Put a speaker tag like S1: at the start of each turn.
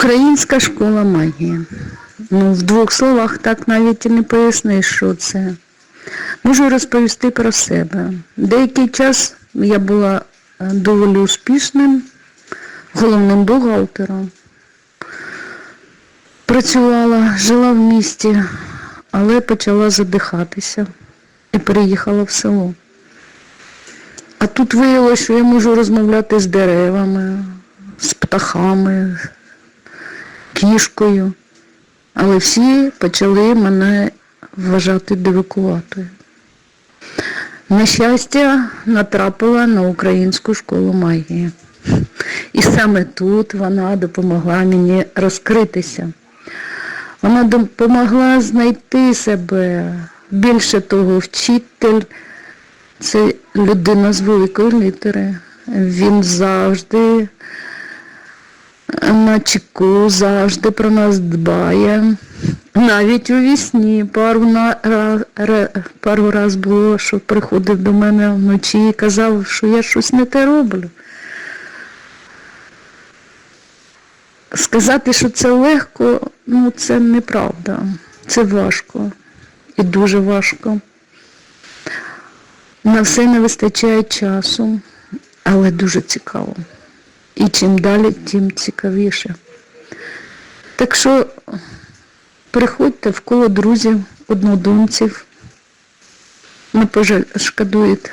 S1: Українська школа магії. Ну, в двох словах так навіть і не поясниш, що це. Можу розповісти про себе. Деякий час я була е, доволі успішним головним бухгалтером. Працювала, жила в місті, але почала задихатися і переїхала в село. А тут виявилося, що я можу розмовляти з деревами, з птахами, кішкою. Але всі почали мене вважати дивакуватою. На щастя, натрапила на українську школу магії. І саме тут вона допомогла мені розкритися. Вона допомогла знайти себе. Більше того, вчитель це людина з великої літери. Він завжди на чеку, завжди про нас дбає. Навіть у вісні пару, на, пару раз було, що приходив до мене вночі і казав, що я щось не те роблю. Сказати, що це легко, ну це неправда. Це важко і дуже важко. На все не вистачає часу, але дуже цікаво. І чим далі, тим цікавіше. Так що приходьте в коло друзів, однодумців, не пошкодуєте.